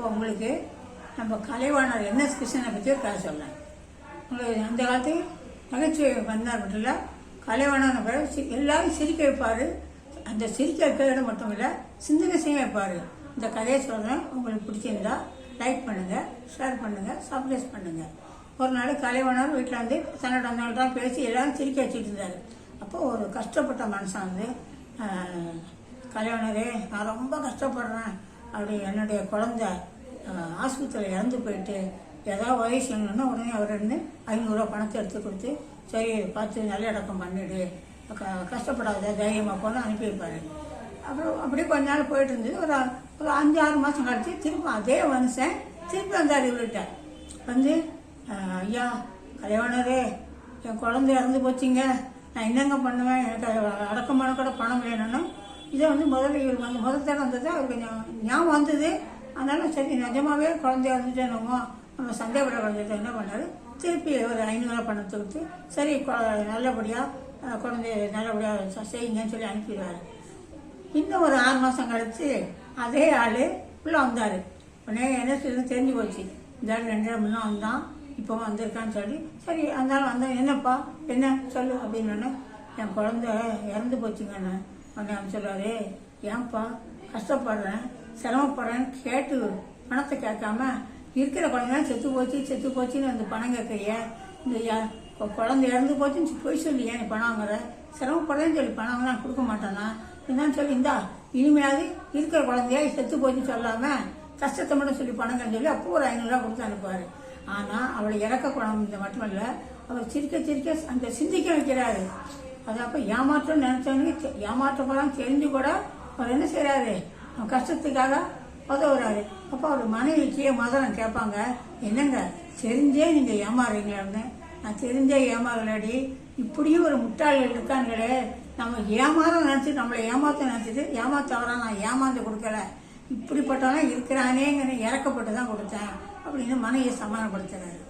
இப்போ உங்களுக்கு நம்ம கலைவாணர் என்எஸ் கிருஷ்ணனை பற்றி ஒரு கதை சொல்கிறேன் உங்களுக்கு அந்த காலத்து நகைச்சுவை வந்தார் மட்டும் இல்லை கலைவாணர் பிறகு சி- எல்லாரும் சிரிக்க வைப்பார். அந்த சிரிக்க வைக்கிறது மட்டும் இல்லை சிந்தனை செய்ய வைப்பார். இந்த கதையை சொல்கிறேன் உங்களுக்கு பிடிச்சிருந்தா லைக் பண்ணுங்கள் ஷேர் பண்ணுங்கள் சப்ரைஸ் பண்ணுங்கள் ஒரு நாள் கலைவாணர் வீட்டில் வந்து தன்னோட அண்ணாள்கிட்ட பேசி எல்லாரும் சிரிக்க வச்சுட்டு இருந்தார். அப்போ ஒரு கஷ்டப்பட்ட மனுஷன் வந்து கலைவாணரே நான் ரொம்ப கஷ்டப்படுறேன். அப்படி என்னுடைய குழந்த ஆஸ்பத்திரியில் இறந்து போயிட்டு ஏதாவது உதவி செய்யணும்னா உடனே அவர் இருந்து ஐநூறுரூவா பணத்தை எடுத்து கொடுத்து சரி பார்த்து நல்லடக்கம் பண்ணிடு. க- கஷ்டப்படாத தைரியமாக போனால் அனுப்பி வைப்பார் அப்புறம் அப்படியே கொஞ்ச நாள் போயிட்டு இருந்தது. ஒரு ஒரு அஞ்சு ஆறு மாதம் கழிச்சு திரும்ப அதே மனுஷன் திருப்பி வந்தார் இவர்கிட்ட வந்து ஐயா கல்யாணரே என் குழந்தை இறந்து போச்சுங்க. நான் என்னங்க பண்ணுவேன்? எனக்கு அடக்கமான அடக்கம் கூட பணம் வேணும்னு இதை வந்து முதல்ல இவர் வந்து முதல் தடவை வந்தது அவருக்கு கொஞ்சம் ஞாபகம் வந்தது. அதனால சரி நிஜமாவே குழந்தைய இறந்துட்டேனுமோ நம்ம சந்தேகப்பட குழந்தைகிட்ட என்ன பண்ணாரு? திருப்பி ஒரு ஐநூறுரூவா பணத்தை கொடுத்து சரி நல்லபடியாக குழந்தைய நல்லபடியாக செய்யுங்கன்னு சொல்லி அனுப்பிடுவாரு இன்னும் ஒரு ஆறு மாதம் கழித்து அதே ஆள் உள்ளே வந்தார். உடனே என்ன செய்யுது தெரிஞ்சு போச்சு. இந்த ஆள் ரெண்டு முன்னே வந்தான். இப்போ வந்திருக்கான்னு சொல்லி சரி அந்த ஆள் வந்தேன் என்னப்பா? என்ன? சொல்லு அப்படின்னு என் குழந்த இறந்து போச்சுங்கண்ணே நான் அப்படின்னு சொல்லுவாரு ஏன்பா கஷ்டப்படுறேன் சிரமப்படுறேன்னு கேட்டு பணத்தை கேட்காம இருக்கிற குழந்தைலாம் செத்து போச்சு செத்து போச்சுன்னு அந்த பணம் கேட்கறிய. இந்த குழந்தை இறந்து போச்சுன்னு போய் சொல்லி ஏன் பணம் வாங்குற. சிரமப்படுறேன்னு சொல்லி பணம் நான் கொடுக்க மாட்டேனா? என்னன்னு சொல்லி இந்தா இனிமையாவது இருக்கிற குழந்தையா செத்து போச்சுன்னு சொல்லாம கஷ்டத்தை மட்டும் சொல்லி பணங்கன்னு சொல்லி அப்போ ஒரு ஐநூறுரூவா கொடுத்து அனுப்புவார். ஆனால் அவளை இறக்க குழம்பு இந்த மட்டும் இல்லை அவர் சிரிக்க சிரிக்க அந்த சிந்திக்க வைக்கிறாரு. அது அப்போ ஏமாற்றம் நினைச்சவனுக்கு ஏமாற்றப்படாமல் தெரிஞ்சு கூட அவர் என்ன செய்கிறாரு அவன் கஷ்டத்துக்காக உதவுறாரு. அப்போ அவர் மனைவிக்கு மதுரம் கேட்பாங்க என்னங்க தெரிஞ்சே நீங்கள் ஏமாறுறீங்களான்னு. நான் தெரிஞ்சே ஏமாறலடி. இப்படியும் ஒரு முட்டாள்கள் இருக்காங்களே நம்ம ஏமாற நினச்சி நம்மளை ஏமாத்த நினச்சிட்டு ஏமாத்தவரா நான் ஏமாந்து கொடுக்கல. இப்படிப்பட்டவன் இருக்கிறானேங்கிற இறக்கப்பட்டு தான் கொடுத்தேன் அப்படின்னு மனைவியை சமாதானப்படுத்துறாரு.